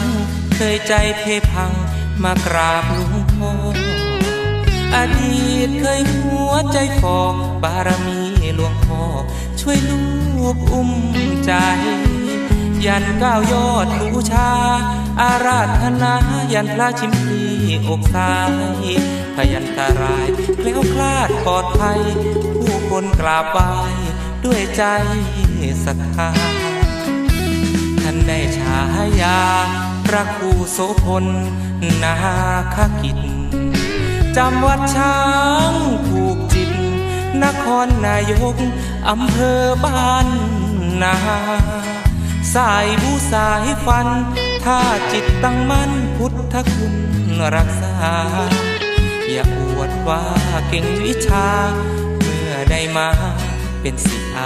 ้งเคยใจเพพังมากราบหลวงพ่ออดีตเคยหัวใจฟอบารมีหลวงพ่อช่วยลูกอุ้มใจ ยันก้าวยอดบูชา อาราธนายันพระชิมพีอกซ้ายพยันตรายแคล้วคลาดปลอดภัย ผู้คนกราบไหว้ด้วยใจศรัทธา นได้ฉายา พระครูโสพล นาคกิจ จำวัดช้างผูกจิต นครนายก อำเภอบ้านนา สายบูสายฟัน ถ้าจิตตั้งมั่นพุทธคุณรักษา อย่าอวดว่าเก่งวิชา เมื่อได้มาเป็นศิษย์อ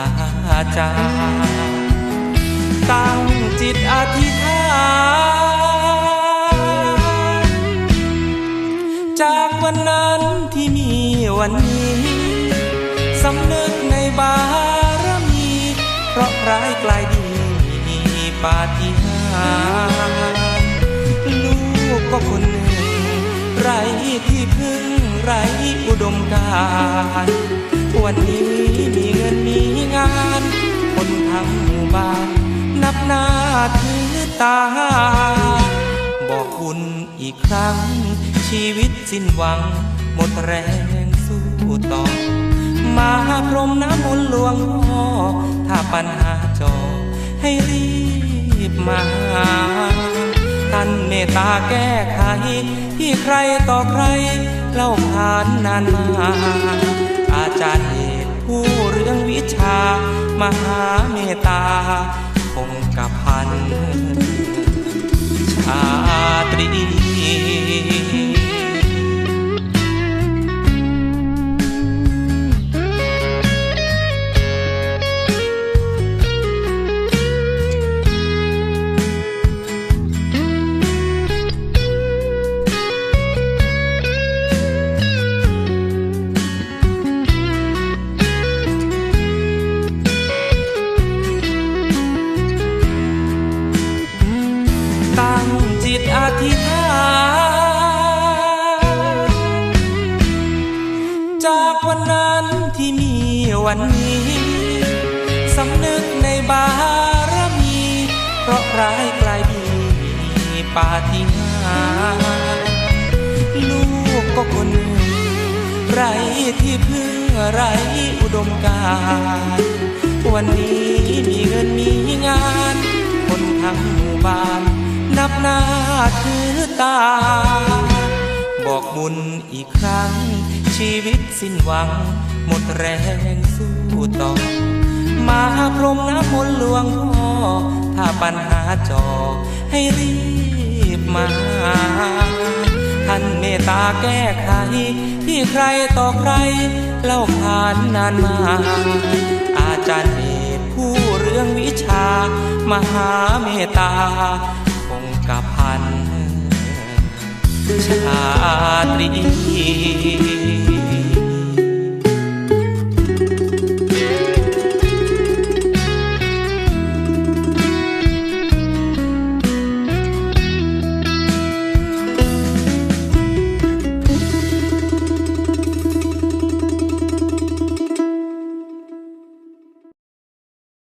าจารย์ ตั้งจิตอธิษฐานจากวันนั้นที่มีวันนี้สำนึกในบารมี เพราะร้ายกลายดีมีปาฏิหาริย์ลูกก็คนหนึ่ง ไรที่พึ่งไรอุดมการวันนี้มีเงินมีงาน คนทั้งหมู่บ้าน นับหน้าถือตา บอกบุญอีกครั้ง ชีวิตสิ้นหวัง หมดแรงสู้ต่อ มาพรมน้ำมนต์หลวงพ่อถ้าปัญหาจอ ให้รีบมาท่านเมตตาแก้ไขที่ใครต่อใคร เล่าผ่านนานมาอาจารย์เอกผู้เรื่องวิชามหาเมตตา คงกับพันชาตรี วันนี้สำนึกในบารมี เพราะร้ายกลายดีมีปาฏิหาริย์ลูกก็คนไรที่พึ่งไรอุดมการวันนี้มีเงินมีงาน คนทั้งหมู่บ้าน นับหน้าถือตา บอกบุญอีกครั้ง ชีวิตสิ้นหวัง หมดแรงสู้ต่อ มาพรมน้ำมนต์หลวงพ่อ ถ้าปัญหาจอให้รีบมา ท่านเมตตาแก้ไขที่ใครต่อใคร เล่าผ่านนานมา อาจารย์เอกผู้เรื่องวิชา มหาเมตตา คงกับพันชาตรี